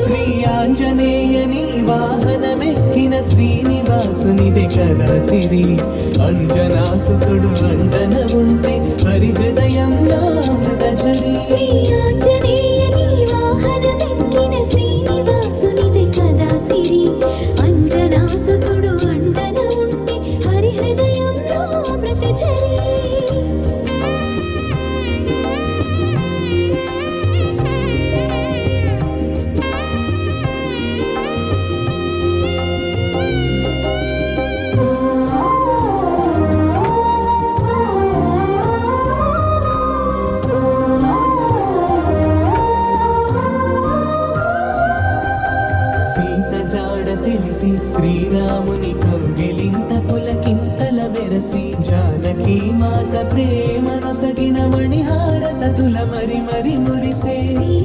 శ్రీ ఆంజనేయని వాహనమెక్కిన శ్రీనివాసునిదే కదా సిరి అంజనాసుతుడు అండన ఉంటే హరి హృదయంలో అమృతచరి శ్రీ ఆంజనేయని వాహనమెక్కిన కదా సిరి అంజనాసుతుడు అండన ఉంటే హరి హృదయంలో సీత జాడ తెలిసి శ్రీరాముని కౌగిలింత పులకింతల వెరసి జానకి మాత ప్రేమను సగిన మణిహార మణిహారతతుల మరి మరి మురిసే. సీత